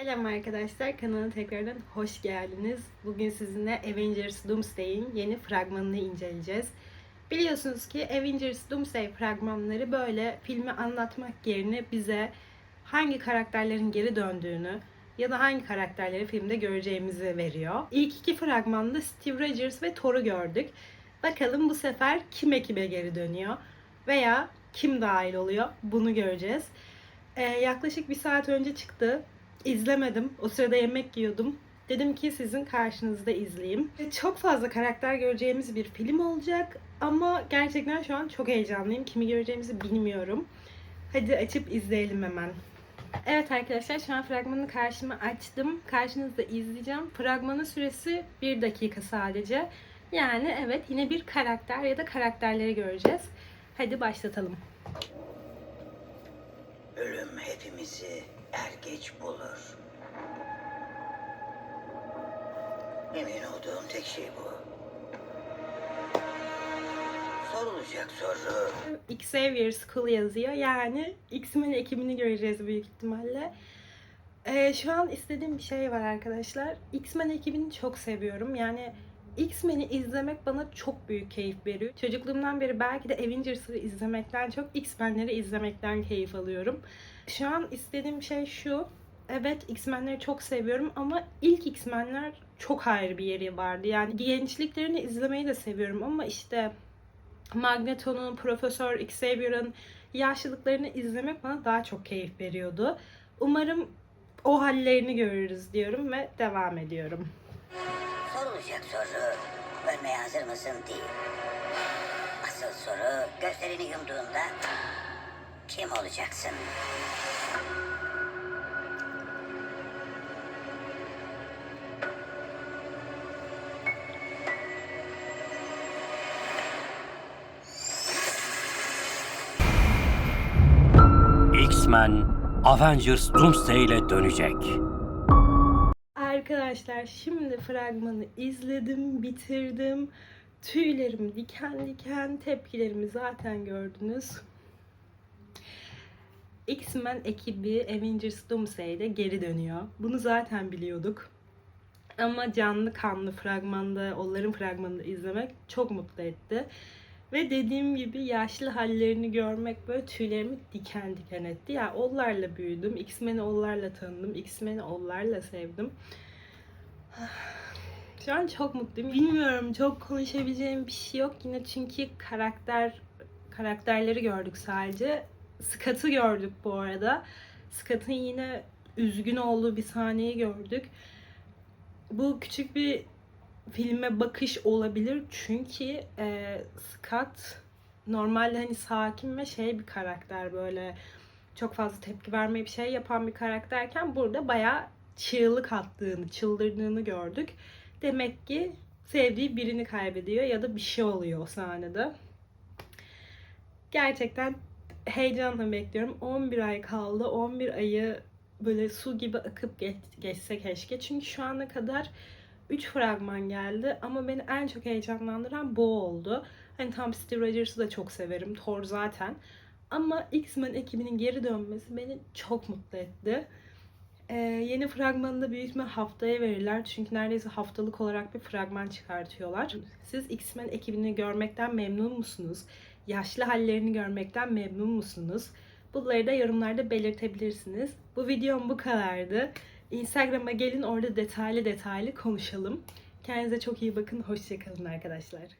Selam arkadaşlar, kanala tekrardan hoş geldiniz. Bugün sizinle Avengers Doomsday'in yeni fragmanını inceleyeceğiz. Biliyorsunuz ki Avengers Doomsday fragmanları böyle filmi anlatmak yerine bize hangi karakterlerin geri döndüğünü ya da hangi karakterleri filmde göreceğimizi veriyor. İlk iki fragmanda Steve Rogers ve Thor'u gördük. Bakalım bu sefer kim ekibe geri dönüyor veya kim dahil oluyor bunu göreceğiz. Ee, yaklaşık bir saat önce çıktı. İzlemedim. O sırada yemek yiyordum. Dedim ki sizin karşınızda izleyeyim. Çok fazla karakter göreceğimiz bir film olacak. Ama gerçekten şu an çok heyecanlıyım. Kimi göreceğimizi bilmiyorum. Hadi açıp izleyelim hemen. Evet arkadaşlar şu an fragmanı karşıma açtım. Karşınızda izleyeceğim. Fragmanın süresi bir dakika sadece. Yani evet yine bir karakter ya da karakterleri göreceğiz. Hadi başlatalım. Ölüm hepimizi er geç bulur. Emin olduğum tek şey bu. Sorulacak soru. Xavier School yazıyor. Yani X-Men ekibini göreceğiz büyük ihtimalle. Ee, şu an istediğim bir şey var arkadaşlar. X-Men ekibini çok seviyorum. Yani X-Men'i izlemek bana çok büyük keyif veriyor. Çocukluğumdan beri belki de Avengers'ı izlemekten çok X-Men'leri izlemekten keyif alıyorum. Şu an istediğim şey şu. Evet X-Men'leri çok seviyorum ama ilk X-Men'ler çok ayrı bir yeri vardı. Yani gençliklerini izlemeyi de seviyorum ama işte Magneto'nun, Profesör Xavier'ın yaşlılıklarını izlemek bana daha çok keyif veriyordu. Umarım o hallerini görürüz diyorum ve devam ediyorum. Sorulacak soru. Ölmeye hazır mısın değil. Asıl soru gözlerini yumduğunda kim olacaksın? X-Men Avengers Doomsday ile dönecek. Arkadaşlar şimdi fragmanı izledim, bitirdim. Tüylerim diken diken, tepkilerimi zaten gördünüz. X-Men ekibi Avengers Doomsday'de geri dönüyor. Bunu zaten biliyorduk. Ama canlı kanlı fragmanda, onların fragmanını izlemek çok mutlu etti. Ve dediğim gibi yaşlı hallerini görmek böyle tüylerimi diken diken etti. Yani onlarla büyüdüm. X-Men'i onlarla tanıdım. X-Men'i onlarla sevdim. Şu an çok mutluyum. Bilmiyorum çok konuşabileceğim bir şey yok yine çünkü karakter karakterleri gördük sadece. Scott'ı gördük bu arada. Scott'ın yine üzgün olduğu bir sahneyi gördük. Bu küçük bir filme bakış olabilir çünkü e, Scott normalde hani sakin ve şey bir karakter böyle çok fazla tepki vermeyip şey yapan bir karakterken burada bayağı çığlık attığını, çıldırdığını gördük. Demek ki sevdiği birini kaybediyor ya da bir şey oluyor o sahnede. Gerçekten heyecanla bekliyorum. 11 ay kaldı. 11 ayı böyle su gibi akıp geç, geçse keşke. Çünkü şu ana kadar 3 fragman geldi ama beni en çok heyecanlandıran bu oldu. Hani tam Steve Rogers'ı da çok severim. Thor zaten. Ama X-Men ekibinin geri dönmesi beni çok mutlu etti. Ee, yeni fragmanı da büyük ihtimal haftaya verirler. Çünkü neredeyse haftalık olarak bir fragman çıkartıyorlar. Siz X-Men ekibini görmekten memnun musunuz? Yaşlı hallerini görmekten memnun musunuz? Bunları da yorumlarda belirtebilirsiniz. Bu videom bu kadardı. Instagram'a gelin orada detaylı detaylı konuşalım. Kendinize çok iyi bakın. Hoşçakalın arkadaşlar.